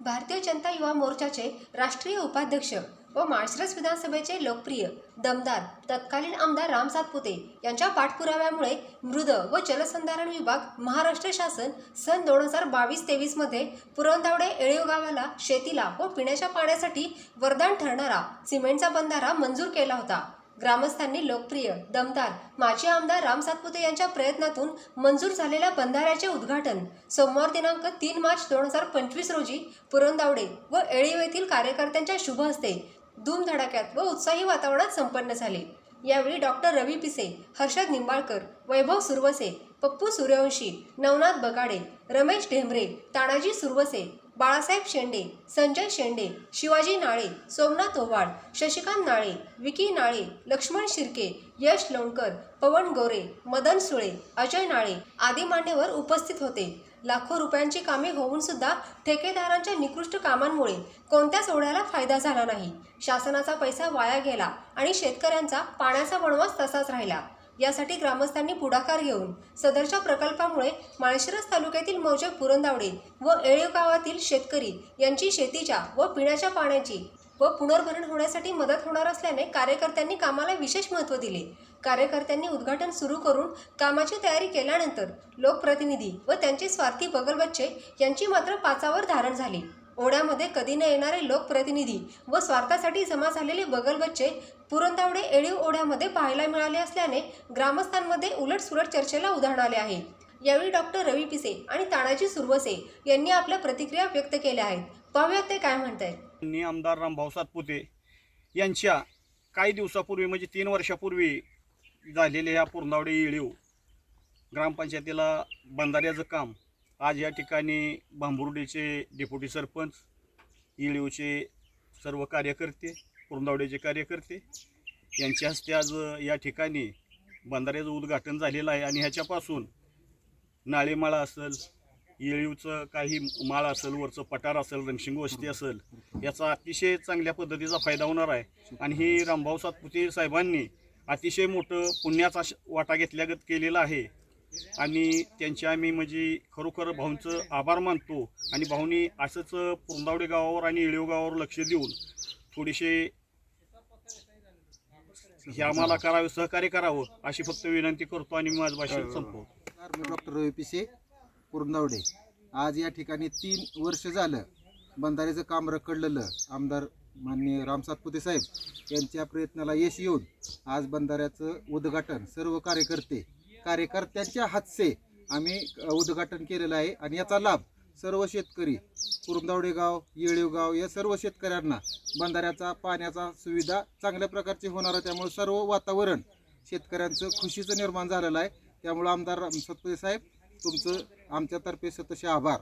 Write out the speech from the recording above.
भारतीय जनता युवा मोर्चाचे राष्ट्रीय उपाध्यक्ष व माळशिरस विधानसभेचे लोकप्रिय दमदार तत्कालीन आमदार राम सातपुते यांच्या पाठपुराव्यामुळे मृद व जलसंधारण विभाग महाराष्ट्र शासन सन दोन हजार बावीस तेवीसमध्ये पुरंदावडे येळीव गावाला शेतीला व पिण्याच्या पाण्यासाठी वरदान ठरणारा सिमेंटचा बंधारा मंजूर केला होता. ग्रामस्थांनी लोकप्रिय दमदार माजी आमदार राम सातपुते यांच्या प्रयत्नातून मंजूर झालेल्या बंधाऱ्याचे उद्घाटन. सोमवार दिनांक तीन मार्च दोन हजार पंचवीस रोजी पुरंदावडे व एळीव येथील कार्यकर्त्यांच्या शुभ हस्ते धूमधडाक्यात व उत्साही वातावरणात संपन्न झाले. यावेळी डॉक्टर रवी पिसे हर्षद निंबाळकर वैभव सुरवसे पप्पू सूर्यवंशी नवनाथ बगाडे रमेश ढेंबरे तानाजी सुरवसे बाळासाहेब शेंडे संजय शेंडे शिवाजी नाळे सोमनाथ ओवाड शशिकांत नाळे विकी नाळे लक्ष्मण शिर्के यश लोणकर पवन गोरे मदन सुळे अजय नाळे आदी मान्यवर उपस्थित होते. लाखो रुपयांची कामे होऊन सुद्धा ठेकेदारांच्या निकृष्ट कामांमुळे कोणत्याच ओढ्याला फायदा झाला नाही. शासनाचा पैसा वाया गेला आणि शेतकऱ्यांचा पाण्याचा वणवास तसाच राहिला. यासाठी ग्रामस्थांनी पुढाकार घेऊन सदरच्या प्रकल्पामुळे माळशिरस तालुक्यातील मौजे पुरंदावडे व एळे गावातील शेतकरी यांची शेतीच्या व पिण्याच्या पाण्याची व पुनर्भरण होण्यासाठी मदत होणार असल्याने कार्यकर्त्यांनी कामाला विशेष महत्त्व दिले. कार्यकर्त्यांनी उद्घाटन सुरू करून कामाची तयारी केल्यानंतर लोकप्रतिनिधी व त्यांचे स्वार्थी बगलबच्चे यांची मात्र पाचावर धारण झाली. ओढ्यामध्ये कधी न येणारे लोकप्रतिनिधी व स्वार्थासाठी जमा झालेले बगलबच्चे पुरंदावडे येळीव ओढ्यामध्ये पाहायला मिळाले असल्याने ग्रामस्थांमध्ये उलटसुलट चर्चेला उधाण आले आहे. यावेळी डॉक्टर रवी पिसे आणि तानाजी सुरवसे यांनी आपल्या प्रतिक्रिया व्यक्त केल्या आहेत. पाहूयात ते काय म्हणत आहेत आमदार रामभाऊ सातपुते यांच्या काही दिवसापूर्वी म्हणजे तीन वर्षापूर्वी झालेल्या ह्या पुरंदावडे येळीव ग्रामपंचायतीला बंधाऱ्याचं काम आज या ठिकाणी भांबुर्डेचे डेप्युटी सरपंच येळीवचे सर्व कार्यकर्ते पुरंदावड्याचे कार्यकर्ते यांच्या हस्ते आज या ठिकाणी बंधाऱ्याचं उद्घाटन झालेलं आहे. आणि ह्याच्यापासून नाळेमाळा असेल येळीवचं काही माळ असेल वरचं पठार असेल रणशिंग वस्ती असेल याचा अतिशय चांगल्या पद्धतीचा फायदा होणार आहे. आणि ही रामभाऊ सातपुते साहेबांनी अतिशय मोठं पुण्याचा वाटा घेतल्यागत केलेला आहे. आणि त्यांचे आम्ही म्हणजे खरोखर भाऊंचं आभार मानतो. आणि भाऊनी असंच पुरंदावडे गावावर आणि येळीव गावावर लक्ष देऊन थोडेसे हे आम्हाला करावे सहकार्य करावं अशी फक्त विनंती करतो आणि माझं भाषण संपवतो. मी डॉक्टर रवी पिसे कुरुंदावडे आज या ठिकाणी तीन वर्ष झालं बंधाऱ्याचं काम रखडलेलं आमदार माननीय राम सातपुते साहेब यांच्या प्रयत्नाला यश येऊन आज बंधाऱ्याचं उद्घाटन सर्व कार्यकर्ते कार्यकर्त्यांच्या हातचे आम्ही उद्घाटन केलेलं आहे आणि याचा लाभ सर्व शेतकरी कुरुंदावडे गाव या सर्व शेतकऱ्यांना बंधाऱ्याचा पाण्याचा सुविधा चांगल्या प्रकारची होणार आहे. त्यामुळे सर्व वातावरण शेतकऱ्यांचं खुशीचं निर्माण झालेलं आहे. त्यामुळं आमदार राम साहेब तुमचं आमच्यातर्फे सतशे आभार.